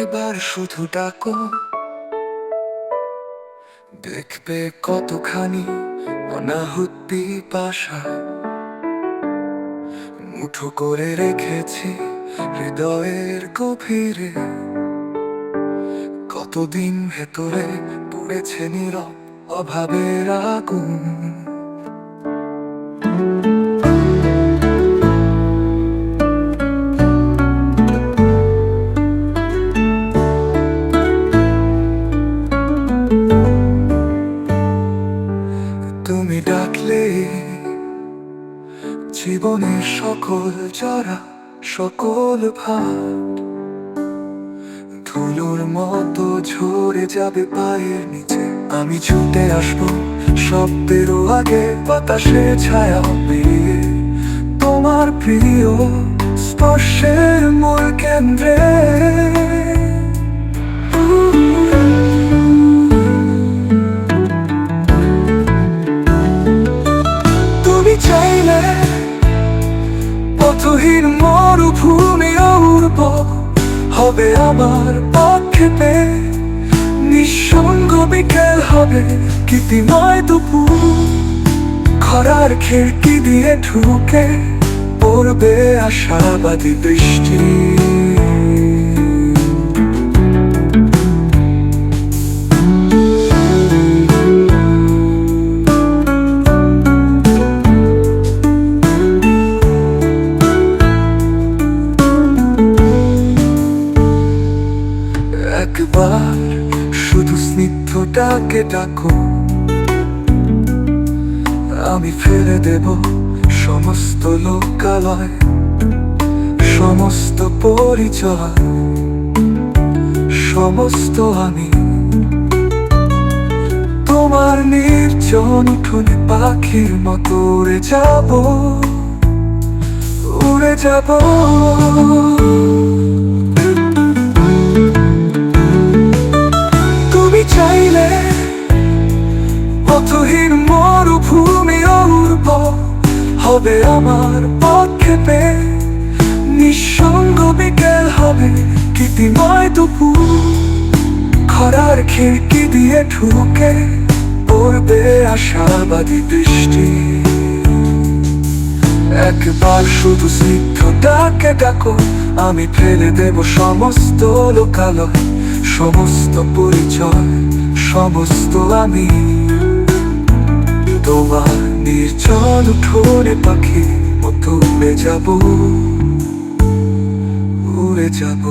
একবার শুধু ডাকো। দেখবে কতখানি অনাহুত পিপাসায় মুঠো করে রেখেছি হৃদয়ের গভীরে। কতদিন ভেতরে পড়েছে নীরব অভাবের আগুন। জীবনের সকল যারা সকল ভাব ধুলোর মতো ঝরে যাবে পায়ের নিচে। আমি ছুটে আসব শব্দেরও আগে, বাতাসে ছায়া হবে। তোমার প্রিয় স্পর্শের মূল কেন্দ্রে। পথহীন মরুভূমি উড়ব হবে আমার পক্ষে পেয়ে নিঃসঙ্গ বিকেল হবে, কীর্তিময় দুপুর। খরার খিড়কি দিয়ে ঢুকে পড়বে আশাবাদী বৃষ্টি একবার শুধু স্নিগ্ধটাকে ডাকো। আমি ফেলে দেব সমস্ত লোকালয়, সমস্ত পরিচয়, সমস্ত আমি। তোমার নির্জন উঠোনে পাখির মতো উড়ে যাব উড়ে যাব। হবে আমার পক্ষে পেয়ে নিঃসঙ্গ বিকেল হবে কীর্তিময় দুপুর। খরার খিড়কি দিয়ে ঢুকে পড়বে আশাবাদী বৃষ্টি একবার শুধু স্নিগ্ধ ডাকে ডাকো, আমি ফেলে দেব সমস্ত লোকালয়। সমস্ত পরিচয়, সমস্ত আমি। তোমার নির্জন উঠোনে পাখি মতো উড়ে যাব উড়ে যাব।